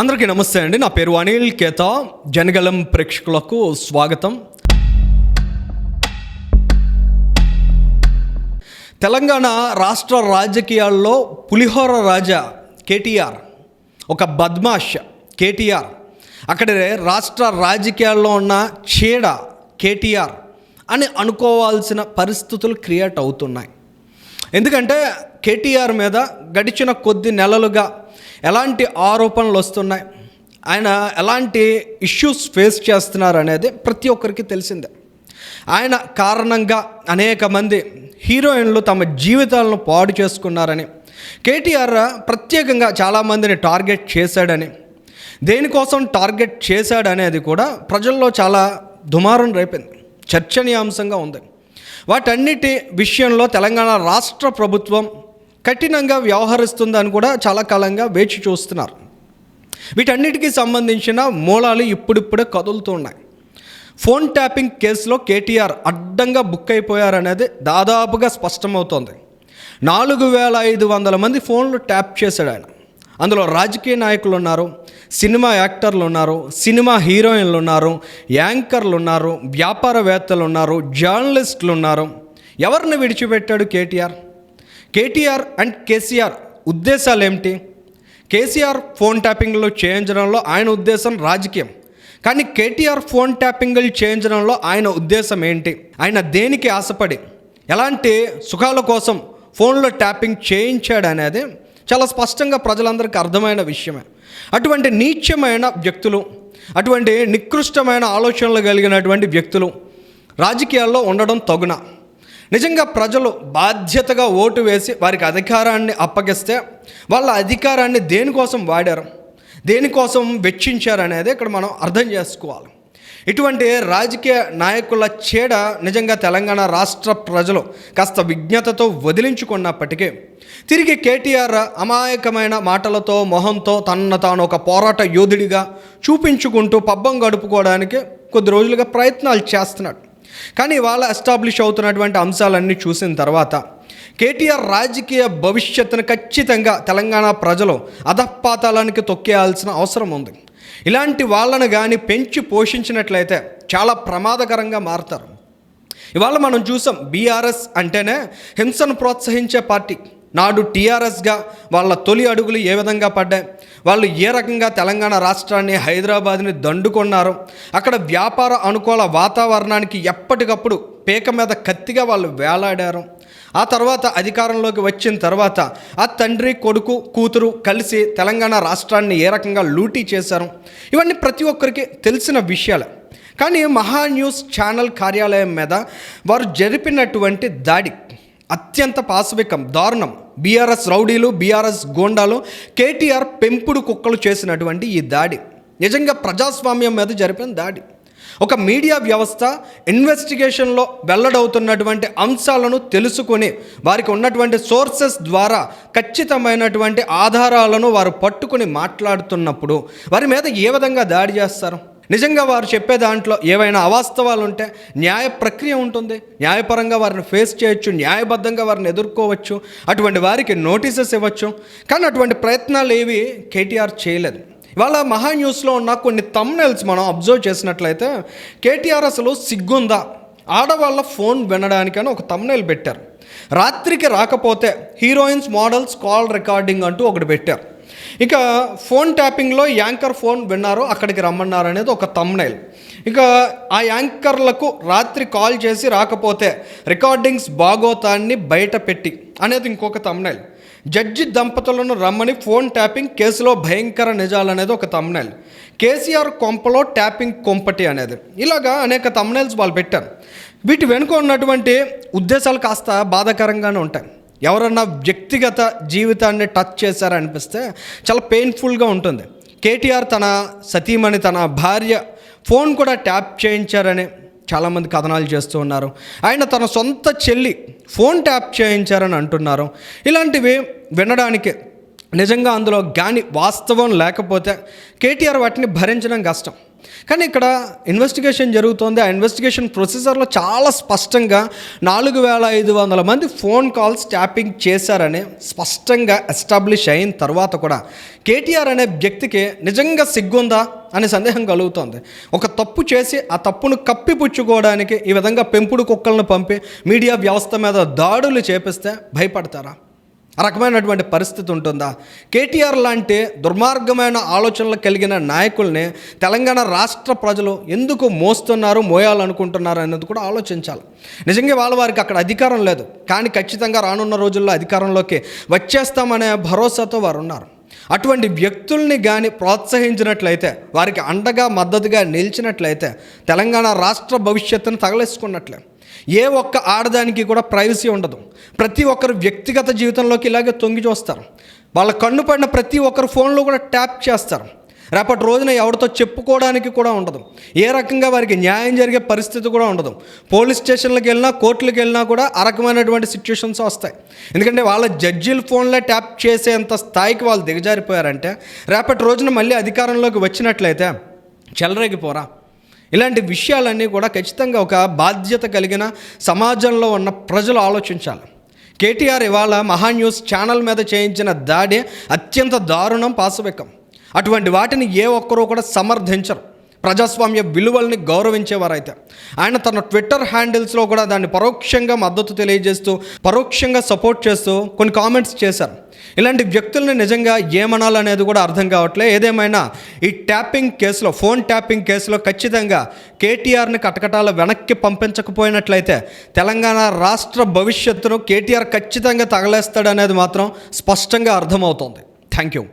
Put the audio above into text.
అందరికీ నమస్తే అండి. నా పేరు అనిల్ కేత. జనగలం ప్రేక్షకులకు స్వాగతం. తెలంగాణ రాష్ట్ర రాజకీయాల్లో పులిహోర రాజా కేటీఆర్ ఒక బద్మాష్ కేటీఆర్ అక్కడ రాష్ట్ర రాజకీయాల్లో ఉన్న చీడ కేటీఆర్ అని అనుకోవాల్సిన పరిస్థితులు క్రియేట్ అవుతున్నాయి. ఎందుకంటే కేటీఆర్ మీద గడిచిన కొద్ది నెలలుగా ఎలాంటి ఆరోపణలు వస్తున్నాయి? ఆయన ఎలాంటి ఇష్యూస్ ఫేస్ చేస్తున్నారు అనేది ప్రతి ఒక్కరికి తెలిసిందే. ఆయన కారణంగా అనేక మంది హీరోయిన్లు తమ జీవితాలను పాడు చేసుకున్నారని కేటీఆర్ ప్రత్యేకంగా చాలామందిని టార్గెట్ చేశాడని దేనికోసం టార్గెట్ చేశాడనేది కూడా ప్రజల్లో చాలా దుమారం రేపింది చర్చనీయాంశంగా ఉంది. వాటన్నిటి విషయంలో తెలంగాణ రాష్ట్ర ప్రభుత్వం కఠినంగా వ్యవహరిస్తుందని కూడా చాలా కాలంగా వేచి చూస్తున్నారు. వీటన్నిటికీ సంబంధించిన మూలాలు ఇప్పుడిప్పుడే కదులుతున్నాయి ఫోన్ ట్యాపింగ్ కేసులో కేటీఆర్ అడ్డంగా బుక్ అయిపోయారనేది దాదాపుగా స్పష్టమవుతోంది. నాలుగు వేల ఐదు వందల మంది ఫోన్లు ట్యాప్ చేశాడు ఆయన. అందులో రాజకీయ నాయకులు ఉన్నారు సినిమా యాక్టర్లు ఉన్నారు సినిమా హీరోయిన్లు ఉన్నారు యాంకర్లు ఉన్నారు వ్యాపారవేత్తలు ఉన్నారు జర్నలిస్టులు ఉన్నారు. ఎవరిని విడిచిపెట్టాడు కేటీఆర్? కేటీఆర్ అండ్ కేసీఆర్ ఉద్దేశాలు ఏమిటి కేసీఆర్ ఫోన్ ట్యాపింగ్లు చేయించడంలో ఆయన ఉద్దేశం రాజకీయం. కానీ కేటీఆర్ ఫోన్ ట్యాపింగ్లు చేయించడంలో ఆయన ఉద్దేశం ఏంటి? ఆయన దేనికి ఆశపడి? ఎలాంటి సుఖాల కోసం ఫోన్లో ట్యాపింగ్ చేయించాడు అనేది చాలా స్పష్టంగా ప్రజలందరికీ అర్థమైన విషయమే. అటువంటి నీచమైన వ్యక్తులు అటువంటి నికృష్టమైన ఆలోచనలు కలిగినటువంటి వ్యక్తులు రాజకీయాల్లో ఉండడం తగున? నిజంగా ప్రజలు బాధ్యతగా ఓటు వేసి వారికి అధికారాన్ని అప్పగిస్తే వాళ్ళ అధికారాన్ని దేనికోసం వాడారు? దేనికోసం వెచ్చించారు అనేది ఇక్కడ మనం అర్థం చేసుకోవాలి. ఇటువంటి రాజకీయ నాయకుల చీడ నిజంగా తెలంగాణ రాష్ట్ర ప్రజలు కాస్త విజ్ఞతతో వదిలించుకున్నప్పటికీ తిరిగి కేటీఆర్ అమాయకమైన మాటలతో మొహంతో తన తాను ఒక పోరాట యోధుడిగా చూపించుకుంటూ పబ్బం గడుపుకోవడానికి కొద్ది రోజులుగా ప్రయత్నాలు చేస్తున్నాడు. కానీ వాళ్ళ ఎస్టాబ్లిష్ అవుతున్నటువంటి అంశాలన్నీ చూసిన తర్వాత కేటీఆర్ రాజకీయ భవిష్యత్తును ఖచ్చితంగా తెలంగాణ ప్రజలు అధపాతాలానికి తొక్కేయాల్సిన అవసరం ఉంది. ఇలాంటి వాళ్ళను కానీ పెంచి పోషించినట్లయితే చాలా ప్రమాదకరంగా మారుతారు. ఇవాళ మనం చూసాం బీఆర్ఎస్ అంటేనే హింసను ప్రోత్సహించే పార్టీ. నాడు టీఆర్ఎస్గా వాళ్ళ తొలి అడుగులు ఏ విధంగా పడ్డాయి? వాళ్ళు ఏ రకంగా తెలంగాణ రాష్ట్రాన్ని హైదరాబాద్ని దండుకున్నారు? అక్కడ వ్యాపార అనుకూల వాతావరణానికి ఎప్పటికప్పుడు పేక మీద కత్తిగా వాళ్ళు వేలాడారు. ఆ తర్వాత అధికారంలోకి వచ్చిన తర్వాత ఆ తండ్రి కొడుకు కూతురు కలిసి తెలంగాణ రాష్ట్రాన్ని ఏ రకంగా లూటీ చేశారు? ఇవన్నీ ప్రతి ఒక్కరికి తెలిసిన విషయాలు. కానీ మహా న్యూస్ ఛానల్ కార్యాలయం మీద వారు జరిపినటువంటి దాడి అత్యంత పాశవికం దారుణం. బీఆర్ఎస్ రౌడీలు బీఆర్ఎస్ గోండాలు కేటీఆర్ పెంపుడు కుక్కలు చేసినటువంటి ఈ దాడి. నిజంగా ప్రజాస్వామ్యం మీద జరిపిన దాడి. ఒక మీడియా వ్యవస్థ ఇన్వెస్టిగేషన్లో వెల్లడవుతున్నటువంటి అంశాలను తెలుసుకొని వారికి ఉన్నటువంటి సోర్సెస్ ద్వారా ఖచ్చితమైనటువంటి ఆధారాలను వారు పట్టుకుని మాట్లాడుతున్నప్పుడు వారి మీద ఏ విధంగా దాడి చేస్తారు? నిజంగా వారు చెప్పే దాంట్లో ఏవైనా అవాస్తవాలు ఉంటే న్యాయ ప్రక్రియ ఉంటుంది. న్యాయపరంగా వారిని ఫేస్ చేయొచ్చు న్యాయబద్ధంగా వారిని ఎదుర్కోవచ్చు అటువంటి వారికి నోటీసెస్ ఇవ్వచ్చు. కానీ అటువంటి ప్రయత్నాలు ఏవి కేటీఆర్ చేయలేదు. ఇవాళ మహా న్యూస్లో ఉన్న కొన్ని తమ్నెల్స్ మనం అబ్జర్వ్ చేసినట్లయితే కేటీఆర్ అసలు సిగ్గుందా? ఆడవాళ్ళ ఫోన్ వినడానికని ఒక తమ్నెల్ పెట్టారు. రాత్రికి రాకపోతే హీరోయిన్స్ మోడల్స్ కాల్ రికార్డింగ్ అంటూ ఒకటి పెట్టారు. ఇక ఫోన్ ట్యాపింగ్లో యాంకర్ ఫోన్ విన్నారు అక్కడికి రమ్మన్నారు అనేది ఒక తమ్నైల్ ఇక ఆ యాంకర్లకు రాత్రి కాల్ చేసి రాకపోతే రికార్డింగ్స్ బాగోతాన్ని బయట పెట్టి అనేది ఇంకొక తమ్నైల్ జడ్జి దంపతులను రమ్మని ఫోన్ ట్యాపింగ్ కేసులో భయంకర నిజాలు అనేది ఒక తమ్నైల్ కేసీఆర్ కొంపలో ట్యాపింగ్ కొంపటి అనేది. ఇలాగా అనేక తమ్నైల్స్ వాళ్ళు పెట్టారు. వీటి వెనుక ఉన్నటువంటి ఉద్దేశాలు కాస్త బాధాకరంగానే ఉంటాయి. ఎవరన్నా వ్యక్తిగత జీవితాన్ని టచ్ చేశారనిపిస్తే చాలా పెయిన్ఫుల్గా ఉంటుంది. కేటీఆర్ తన సతీమణి తన భార్య ఫోన్ కూడా ట్యాప్ చేయించారని చాలామంది కథనాలు చేస్తూ ఉన్నారు. ఆయన తన సొంత చెల్లి ఫోన్ ట్యాప్ చేయించారని అంటున్నారు. ఇలాంటివి వినడానికి నిజంగా అందులో గాని వాస్తవం లేకపోతే కేటీఆర్ వాటిని భరించడం కష్టం. కానీ ఇక్కడ ఇన్వెస్టిగేషన్ జరుగుతోంది. ఆ ఇన్వెస్టిగేషన్ ప్రొసీజర్లో చాలా స్పష్టంగా నాలుగు వేల ఐదు వందల మంది ఫోన్ కాల్స్ ట్యాపింగ్ చేశారని స్పష్టంగా ఎస్టాబ్లిష్ అయిన తర్వాత కూడా కేటీఆర్ అనే వ్యక్తికి నిజంగా సిగ్గుందా అనే సందేహం కలుగుతోంది. ఒక తప్పు చేసి ఆ తప్పును కప్పిపుచ్చుకోవడానికి ఈ విధంగా పెంపుడు కుక్కలను పంపి మీడియా వ్యవస్థ మీద దాడులు చేపిస్తే భయపడతారా? ఆ రకమైనటువంటి పరిస్థితి ఉంటుందా? కేటీఆర్ లాంటి దుర్మార్గమైన ఆలోచనలు కలిగిన నాయకుల్ని తెలంగాణ రాష్ట్ర ప్రజలు ఎందుకు మోస్తున్నారు మోయాలనుకుంటున్నారు అనేది కూడా ఆలోచించాలి. నిజంగా వాళ్ళ వారికి అక్కడ అధికారం లేదు. కానీ ఖచ్చితంగా రానున్న రోజుల్లో అధికారంలోకి వచ్చేస్తామనే భరోసాతో వారు ఉన్నారు. అటువంటి వ్యక్తుల్ని కానీ ప్రోత్సహించినట్లయితే వారికి అండగా మద్దతుగా నిలిచినట్లయితే తెలంగాణ రాష్ట్ర భవిష్యత్తును తగలేసుకున్నట్లే. ఏ ఒక్క ఆడదానికి కూడా ప్రైవసీ ఉండదు. ప్రతి ఒక్కరు వ్యక్తిగత జీవితంలోకి ఇలాగే తొంగి చూస్తారు. వాళ్ళ కన్ను పడిన ప్రతి ఒక్కరు ఫోన్లో కూడా ట్యాప్ చేస్తారు. రేపటి రోజున ఎవరితో చెప్పుకోవడానికి కూడా ఉండదు. ఏ రకంగా వారికి న్యాయం జరిగే పరిస్థితి కూడా ఉండదు. పోలీస్ స్టేషన్లకు వెళ్ళినా కోర్టులకు వెళ్ళినా కూడా ఆ రకమైనటువంటి సిచ్యువేషన్స్ వస్తాయి. ఎందుకంటే వాళ్ళ జడ్జీలు ఫోన్లో ట్యాప్ చేసేంత స్థాయికి వాళ్ళు దిగజారిపోయారంటే రేపటి రోజున మళ్ళీ అధికారంలోకి వచ్చినట్లయితే చెలరేగిపోరా ఇలాంటి విషయాలన్నీ కూడా ఖచ్చితంగా ఒక బాధ్యత కలిగిన సమాజంలో ఉన్న ప్రజలు ఆలోచించాలి. కేటీఆర్ ఇవాళ మహాన్యూస్ ఛానల్ మీద చేయించిన దాడి అత్యంత దారుణం పాశవికం. అటువంటి వాటిని ఏ ఒక్కరూ కూడా సమర్థించరు. ప్రజాస్వామ్య విలువల్ని గౌరవించేవారైతే. ఆయన తన ట్విట్టర్ హ్యాండిల్స్లో కూడా దాన్ని పరోక్షంగా మద్దతు తెలియజేస్తూ పరోక్షంగా సపోర్ట్ చేస్తూ కొన్ని కామెంట్స్ చేశారు. ఇలాంటి వ్యక్తుల్ని నిజంగా ఏమనాలనేది కూడా అర్థం కావట్లే. ఏదేమైనా ఈ ట్యాపింగ్ కేసులో ఫోన్ ట్యాపింగ్ కేసులో ఖచ్చితంగా కేటీఆర్ని కటకటాల వెనక్కి పంపించకపోయినట్లయితే తెలంగాణ రాష్ట్ర భవిష్యత్తును కేటీఆర్ ఖచ్చితంగా తగలేస్తాడనేది మాత్రం స్పష్టంగా అర్థమవుతోంది. Thank you